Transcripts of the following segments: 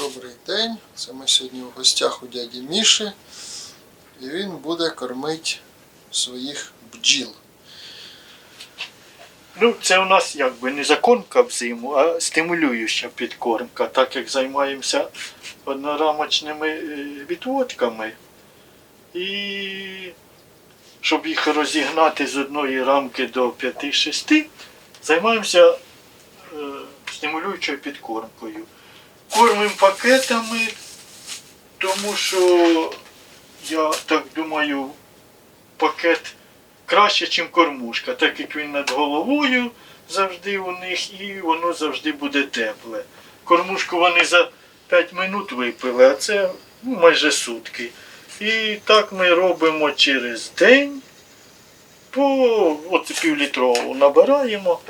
Добрий день. Це ми сьогодні в гостях у дяді Міші. І він буде кормити своїх бджіл. Ну, це у нас якби не закормка взиму, а стимулююча підкормка, так як займаємося однорамочними е, відводками. І щоб їх розігнати з одної рамки до 5-6, займаємося е, стимулюючою підкормкою. Кормимо пакетами, тому що я так думаю, пакет краще, ніж кормушка, так як він над головою завжди у них і воно завжди буде тепле. Кормушку вони за 5 минут випили, а це ну, майже сутки. І так ми робимо через день. По півлітрову набираємо.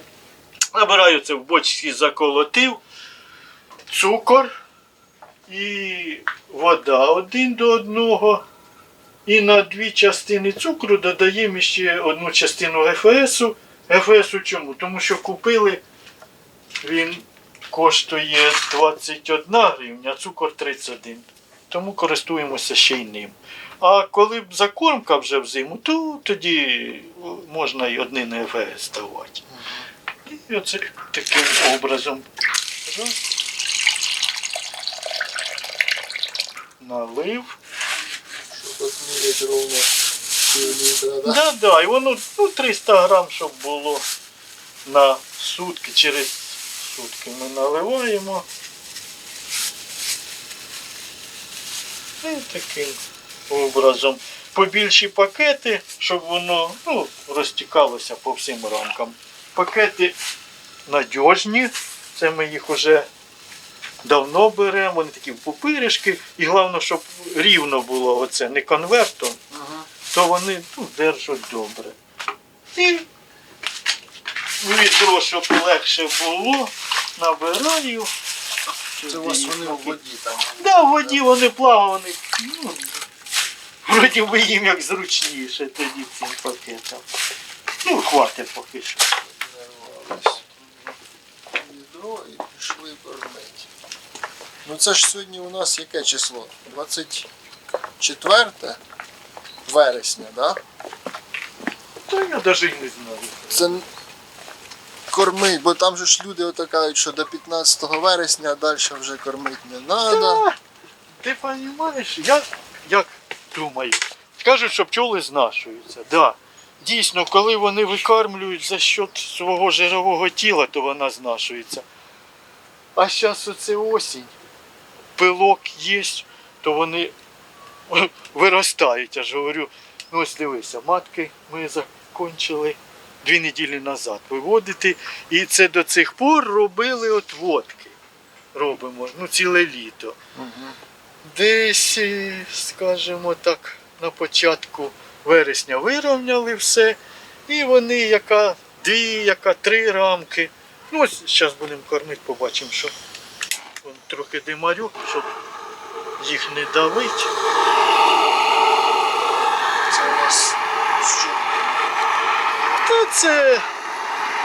Набираю це в бочці заколотив, цукор і вода один до одного. І на дві частини цукру додаємо ще одну частину ГФСу. ГФСу чому? Тому що купили, він коштує 21 гривня, цукор 31. Тому користуємося ще й ним. А коли б закормка вже взиму, то тоді можна і один ГФС давати. І оце таким образом. Налив. Щоб отміряти ровно пів літра. Да? Да, да, і воно ну, 300 грам, щоб було на сутки, через сутки ми наливаємо. І таким образом. Побільші пакети, щоб воно ну, розтікалося по всім рамкам. Пакети надіжні, це ми їх вже давно беремо, вони такі в пупиришки. І головне, щоб рівно було оце, не конвертом Ага. то вони ну, держать добре. І відро, щоб легше було, набираю. Це у вас вони в воді там. Да, в воді вони плавають. Ну, вроді би їм як зручніше тоді цим пакетом. Ну, хватить поки що. Відро і пішли кормити. Ну це ж сьогодні у нас яке число? 24 вересня, да? Та я навіть і не знаю. Це кормить, бо там же ж люди ото кажуть, що до 15 вересня, а далі вже кормити не треба. Ти розумієш, я як думаю, кажуть, що пчоли знашуються. Да. Дійсно, коли вони викармлюють за счет свого жирового тіла, то вона знашується. А зараз оце осінь, пилок є, то вони виростають. Я ж говорю, ну ось дивися, матки ми закончили дві неділі назад виводити. І це до цих пор робили отводки. Робимо, ну ціле літо. Десь, е, скажімо так, на початку вересня вирівняли все. І вони яка дві, яка три рамки. Ну, ось зараз будемо кормити, побачимо, що трохи димарю, щоб їх не давить. Це у нас що? Та це,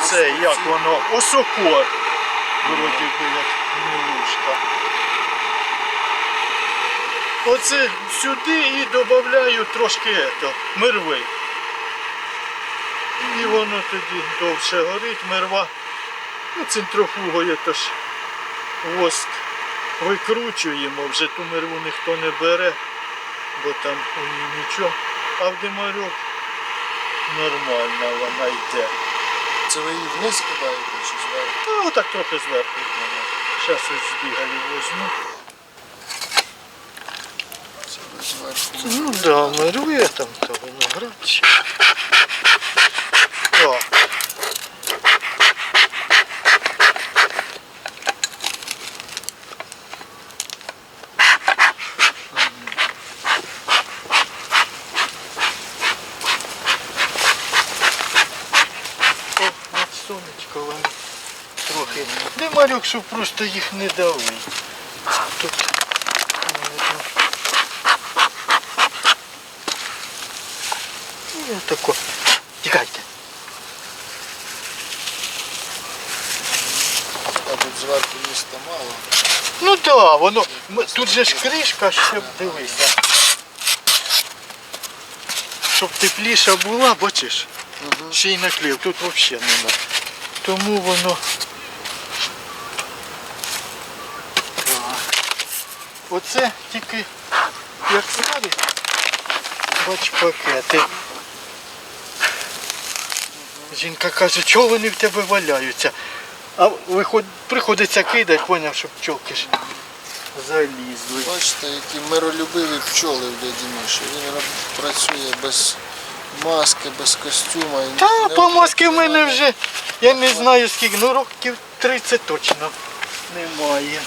це як воно, осокор. Вроді би як гнилушка. Оце сюди і додаю трошки ето, мирви. І воно тоді довше горить, мирва. Ну, центрофугою то ж воск викручуємо, вже ту мирву ніхто не бере, бо там у ній нічого. А в димарьок нормально вона йде. Це ви її вниз кидаєте чи зверху? Ну, так трохи зверху. Зараз ось збігаю возьму. Це ви зверху. Ну да, мирує там то виноград. ще. Так. О, от сонечко воно трохи. Димарюк, щоб просто їх не давить. Тут. Ну, тако. Тікайте. А тут зверху міста мало. Ну так, да, воно. Тут же ж кришка, щоб дивися. Щоб тепліша була, бачиш, ще й наклеїв. Тут взагалі нема. Тому воно. Оце тільки як ставить, бач пакети. Жінка каже, чого вони в тебе валяються? А виход... приходиться кидати, поняв, щоб пчолки ж залізли. Бачите, які миролюбиві пчоли в дяді Міші. Він працює без маски, без костюма. Та не по маски в мене вже, я не знаю скільки, ну років 30 точно немає.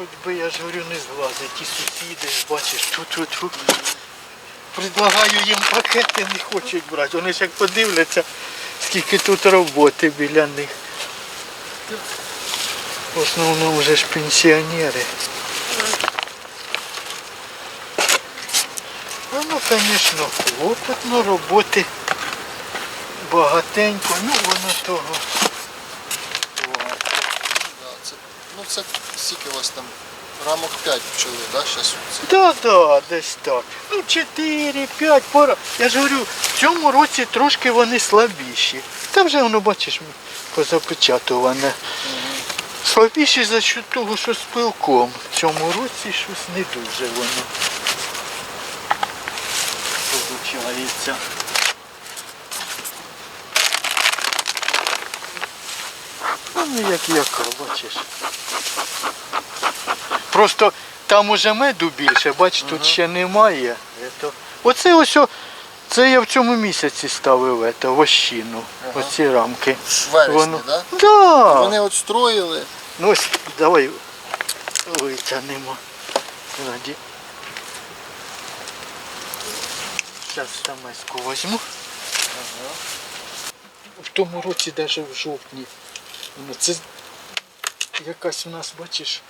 Хоч би я ж говорю не злазить, ті сусіди, бачиш, тут-тут-тут. Предлагаю їм пакети, не хочуть брати. Вони ж як подивляться, скільки тут роботи біля них. В основному вже ж пенсіонери. Воно, звісно, клопотно, роботи багатенько, ну воно того. Ну це скільки у вас там? Рамок 5 пчоли, да, зараз? Да, да, десь так. Ну, 4, 5 пора. Я ж говорю, в цьому році трошки вони слабіші. Та вже воно, бачиш, позапечатуване. Слабіші за счет того, що з пилком. В цьому році щось не дуже воно. Получається. Ну, як яка, бачиш. Просто там уже меду більше, бач, тут ще немає. Ето. Оце ось, о- це я в цьому місяці ставив ето, вощину. Оці рамки. В вересні, Воно-? Да. Вони от строїли. Ну ось, давай витягнемо. Раді. Зараз стамеску візьму. В тому році навіть в жовтні. Ну, це якась у нас, бачиш,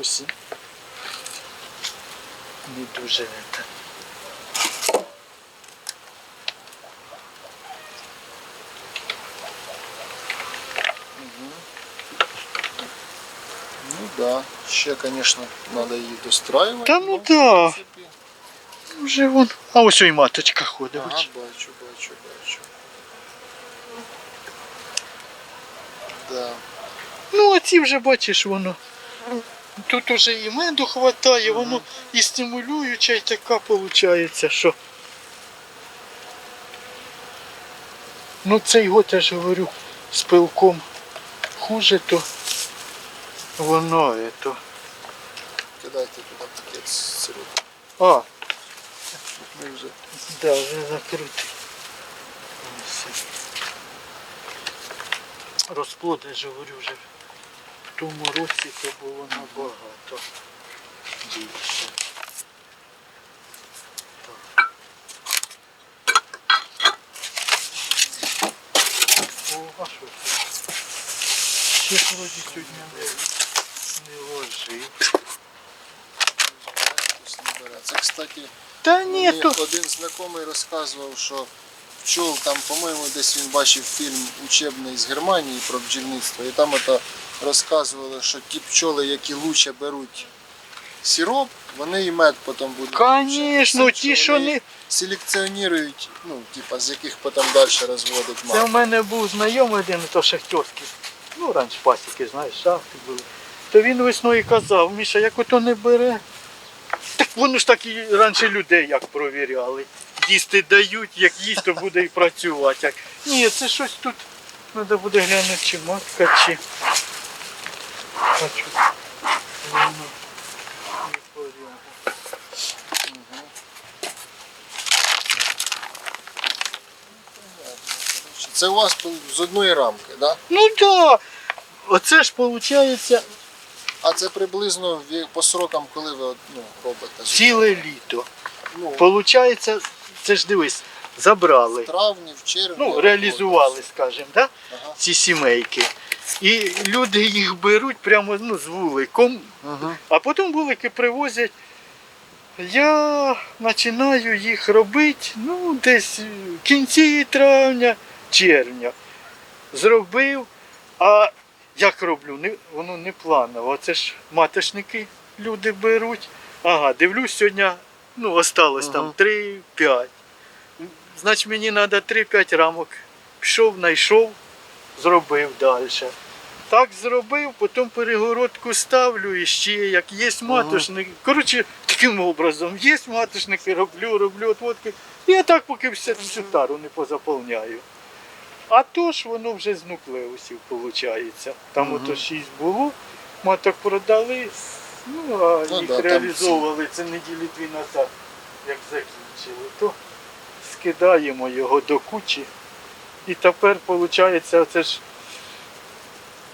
осінь. Не дуже это. Ну да. Ще, звісно, треба її достраювати. Та ну в да. Вже вон. А ось і маточка ходить. Ага, бачу, бачу, бачу. Да. Ну, а ці вже бачиш воно. Тут уже і меду хватає, воно і стимулююча, і така виходить, що. Ну цей год я ж говорю з пилком хуже, то воно ето. Кидайте туди пакет з сиропом. А, Ми вже да, вже закритий. Розплод, я ж говорю, вже в тому році то було набагато більше. Так. О, а що це? Ще вроді сьогодні не, не ложив. Це, кстати, Та ні, мені то один знайомий розказував, що пчол там, по-моєму, десь він бачив фільм учебний з Германії про бджільництво, і там ото розказували, що ті пчоли, які лучше беруть сироп, вони і мед потім будуть. Лучше. ті, що не. селекціонують, ну, типа, з яких потім далі розводять Це в мене був знайомий один, то шахтерський. Ну, раніше пасіки, знаєш, шахти були. То він весною казав, Міша, як ото не бере. Так воно ж так і раніше людей як провіряли. Їсти дають, як їсть, то буде і працювати. Ні, це щось тут. Треба буде глянути, чи матка, чи. Порядок. Це у вас з одної рамки, да? Ну так. Да. Оце ж виходить А це приблизно по срокам, коли ви ну, робите? ціле літо. Ну, Получається, це ж дивись, забрали. в травні, в червні. Ну, реалізували, скажімо, да? Ага. ці сімейки. І люди їх беруть прямо ну, з вуликом, Ага. а потім вулики привозять. Я починаю їх робити ну, десь в кінці травня, червня. Зробив, а як роблю, не, воно не планово. Це ж маточники люди беруть. Ага, дивлюсь сьогодні, ну, осталось там 3-5. Значить, мені треба 3-5 рамок. Пішов, знайшов, зробив далі. Так зробив, потім перегородку ставлю і ще як є матошник. Коротше, таким образом, є матошники, роблю, роблю отводки. І я так поки всю всю тару не позаповняю. А то ж воно вже з нуклеусів виходить. Там ото 6 було, маток продали, ну а Ну їх да, там реалізовували це неділі дві назад, як закінчили. То скидаємо його до кучі. І тепер виходить, оце ж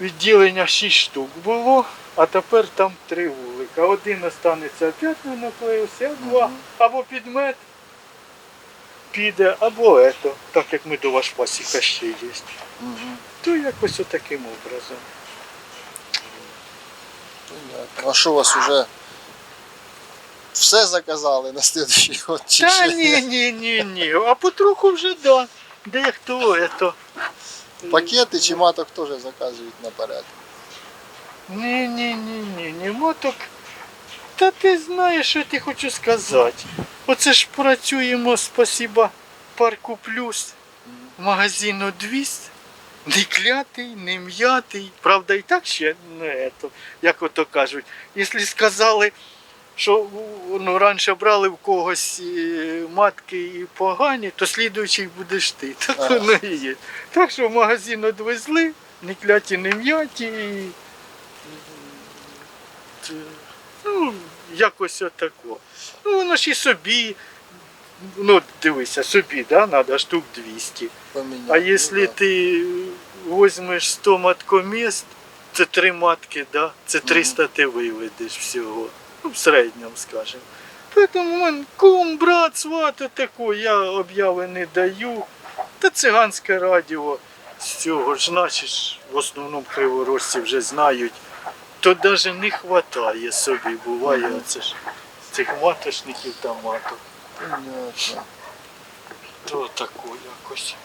відділення 6 штук було, а тепер там три вулика. Один останеться опять на нуклеусі, а два або підмет піде, або ето, так як ми до ваш пасіка ще є. То якось отаким образом. А у вас уже все заказали на слідчий год? Чи Та ще? ні, ні, ні, ні. А потроху вже да. Дехто ето. Пакети чи маток теж заказують наперед? Ні, ні, ні, ні, ні, моток. Та ти знаєш, що я ти хочу сказати. Оце ж працюємо, спасіба, парку плюс, магазину 200. Не клятий, не м'ятий. Правда, і так ще не ето, як ото кажуть. Якщо сказали, що ну, раніше брали в когось е, матки і погані, то слідуючий будеш ти. Так воно і є. Так що в магазин відвезли, не кляті, не м'яті. І... Ну, якось отако. Ну, воно ж і собі. Ну, дивися, собі, да, треба штук 200. Поміняти. А ну, якщо да. ти візьмеш 100 маткоміст, це три матки, да? це 300 ти виведеш всього. Ну, в середньому, скажімо. Тому мен кум, брат, сват, таку, я обяви не даю. Та циганське радіо з цього ж, значить, в основному криворожці вже знають. То навіть не вистачає собі, буває оце ж цих матошників та маток. Понятно. То таку якось.